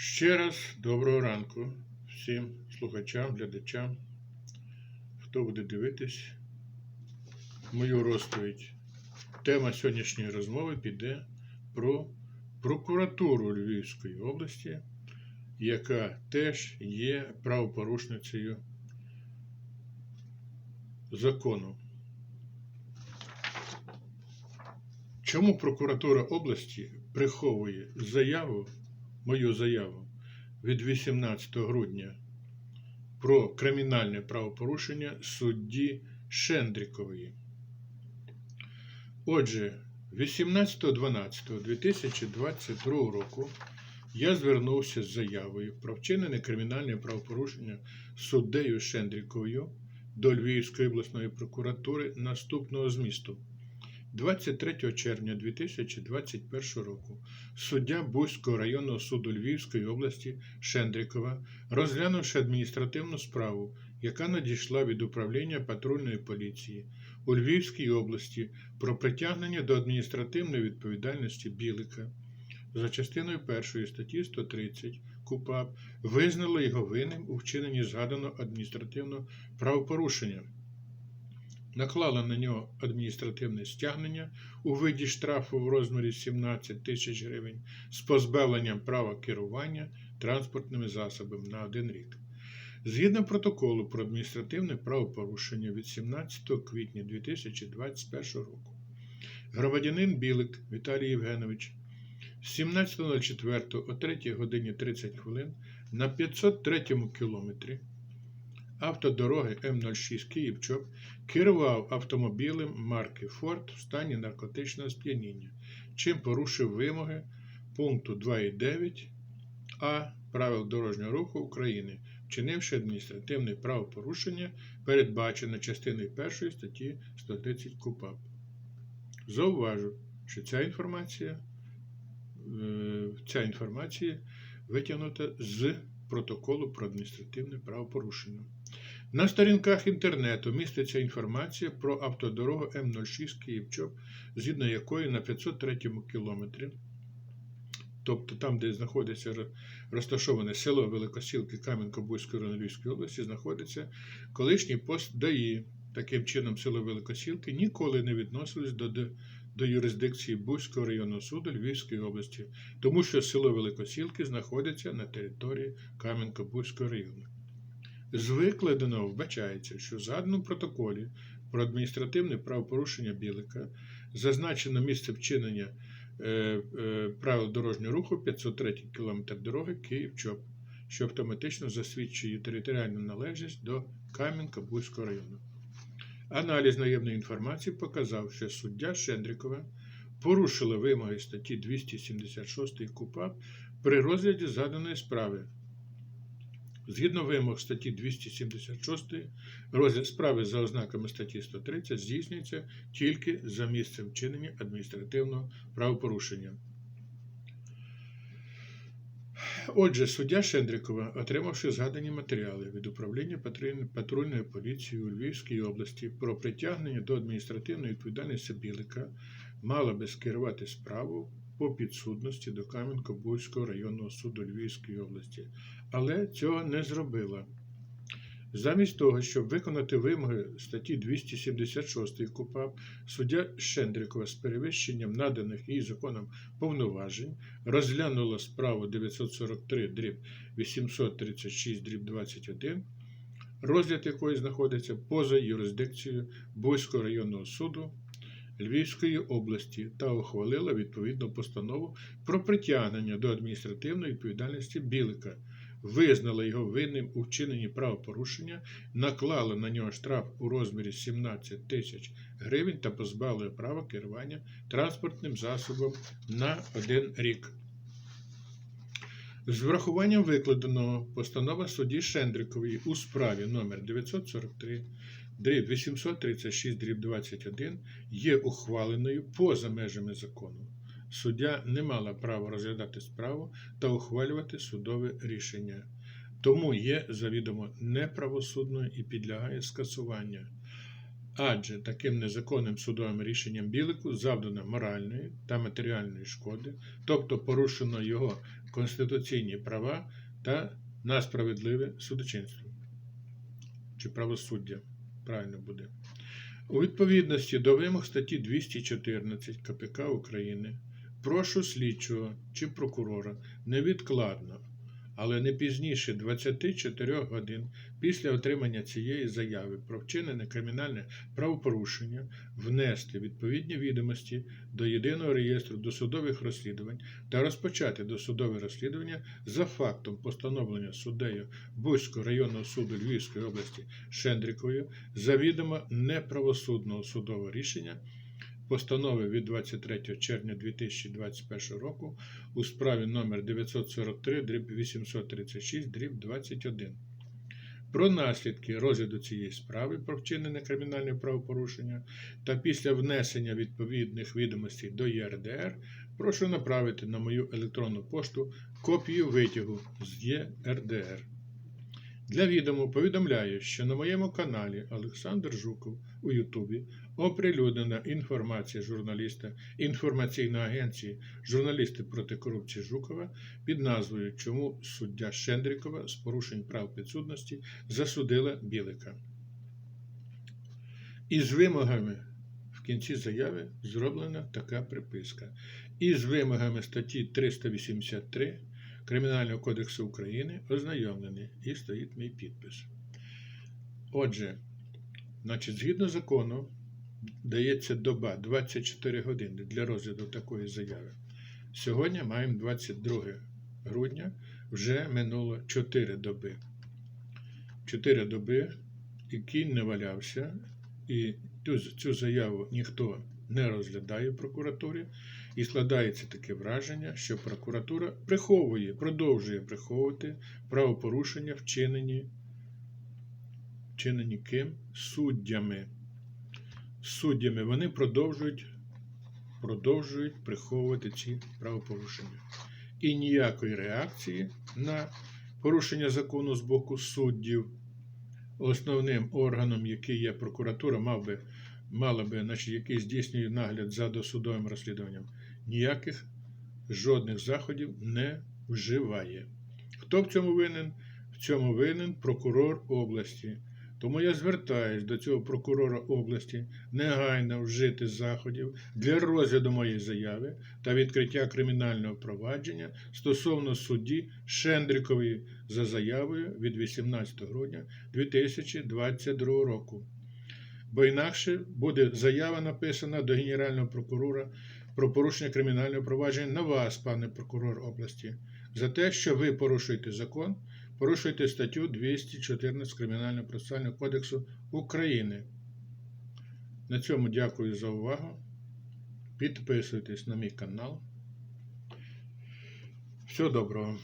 Ще раз доброго ранку всім слухачам, глядачам, хто буде дивитись мою розповідь. Тема сьогоднішньої розмови піде про прокуратуру Львівської області, яка теж є правопорушницею закону. Чому прокуратура області приховує заяву, мою заяву від 18 грудня про кримінальне правопорушення судді Шендрікової? Отже, 18.12.2022 року я звернувся з заявою про вчинене кримінальне правопорушення суддею Шендріковою до Львівської обласної прокуратури наступного змісту. 23 червня 2021 року суддя Бузького районного суду Львівської області Шендрикова, розглянувши адміністративну справу, яка надійшла від управління патрульної поліції у Львівській області про притягнення до адміністративної відповідальності Білика. За частиною 1 статті 130 КУПАП, визнала його винним у вчиненні згаданого адміністративного правопорушення наклала на нього адміністративне стягнення у виді штрафу в розмірі 17 тисяч гривень з позбавленням права керування транспортними засобами на один рік. Згідно протоколу про адміністративне правопорушення від 17 квітня 2021 року, громадянин Білик Віталій Євгенович 17.04 о 3 годині 30 хвилин на 503 кілометрі автодороги М06 Київ-Чоп керував автомобілем марки Форд в стані наркотичного сп'яніння, чим порушив вимоги пункту 2.9 А правил дорожнього руху України, вчинивши адміністративне правопорушення, передбачене частиною 1 статті 130 КУПАП. Зауважу, що ця інформація, е, ця інформація витягнута з протоколу про адміністративне правопорушення. На сторінках інтернету міститься інформація про автодорогу М06 Київчоп, згідно якої на 503 кілометрі, тобто там, де знаходиться розташоване село Великосілки Кам'янко-Бузької району Львівської області, знаходиться колишній пост ДАІ. Таким чином, село Великосілки ніколи не відносилось до, до, до юрисдикції Бузького районного суду Львівської області, тому що село Великосілки знаходиться на території Кам'янко-Бузького району. З викладеного вбачається, що в згаданому протоколі про адміністративне правопорушення Білика зазначено місце вчинення е, е, правил дорожнього руху 503 км дороги Київ-Чоп, що автоматично засвідчує територіальну належність до Кам'янка-Бузького району. Аналіз наємної інформації показав, що суддя Шендрикова порушила вимоги статті 276 КУПАП при розгляді заданої справи. Згідно вимог статті 276, розгляд справи за ознаками статті 130 здійснюється тільки за місцем вчинення адміністративного правопорушення. Отже, суддя Шендрикова, отримавши згадані матеріали від управління патрульної поліції у Львівській області про притягнення до адміністративної відповідальності Білика, мала би скерувати справу по підсудності до Кам'янко-Бузького районного суду Львівської області, але цього не зробила. Замість того, щоб виконати вимоги статті 276 КУПАП, суддя Шендрикова з перевищенням наданих їй законом повноважень розглянула справу 943 дріб 836 дріб 21, розгляд якої знаходиться поза юрисдикцією Бузького районного суду Львівської області та ухвалила відповідну постанову про притягнення до адміністративної відповідальності Білика, визнала його винним у вчиненні правопорушення, наклала на нього штраф у розмірі 17 тисяч гривень та позбавила права керування транспортним засобом на один рік. З врахуванням викладеного постанова судді Шендрикової у справі номер 943 дріб 836 дріб 21 є ухваленою поза межами закону. Суддя не мала права розглядати справу та ухвалювати судове рішення, тому є завідомо неправосудною і підлягає скасуванню. Адже таким незаконним судовим рішенням Білику завдано моральної та матеріальної шкоди, тобто порушено його конституційні права та на справедливе судочинство чи правосуддя. Правильно буде. У відповідності до вимог статті 214 КПК України прошу слідчого чи прокурора невідкладно, але не пізніше 24 годин після отримання цієї заяви про вчинене кримінальне правопорушення внести відповідні відомості до єдиного реєстру досудових розслідувань та розпочати досудове розслідування за фактом постановлення суддею Бузького районного суду Львівської області Шендріковою завідомо неправосудного судового рішення постанови від 23 червня 2021 року у справі номер 943 дріб 836 дріб 21 про наслідки розгляду цієї справи про вчинене кримінальне правопорушення та після внесення відповідних відомостей до ЄРДР прошу направити на мою електронну пошту копію витягу з ЄРДР. Для відому повідомляю, що на моєму каналі Олександр Жуков у Ютубі оприлюднена інформація журналіста інформаційної агенції Журналісти проти корупції Жукова під назвою Чому суддя Шендрікова з порушень прав підсудності засудила Білика. Із вимогами в кінці заяви зроблена така приписка. Із вимогами статті 383 Кримінального кодексу України ознайомлений і стоїть мій підпис. Отже, значить, згідно закону, дається доба 24 години для розгляду такої заяви. Сьогодні маємо 22 грудня, вже минуло 4 доби. 4 доби, і кінь не валявся, і цю, заяву ніхто не розглядає в прокуратурі, і складається таке враження, що прокуратура приховує, продовжує приховувати правопорушення, вчинені, вчинені ким? Суддями. Суддями вони продовжують, продовжують приховувати ці правопорушення. І ніякої реакції на порушення закону з боку суддів, основним органом, який є прокуратура, мав би мала би, значить, який здійснює нагляд за досудовим розслідуванням, ніяких жодних заходів не вживає. Хто в цьому винен? В цьому винен прокурор області. Тому я звертаюсь до цього прокурора області негайно вжити заходів для розгляду моєї заяви та відкриття кримінального провадження стосовно судді Шендрікової за заявою від 18 грудня 2022 року. Бо інакше буде заява написана до Генерального прокурора про порушення кримінального провадження на вас, пане прокурор області, за те, що ви порушуєте закон, порушуєте статтю 214 Кримінального процесуального кодексу України. На цьому дякую за увагу. Підписуйтесь на мій канал. Всього доброго.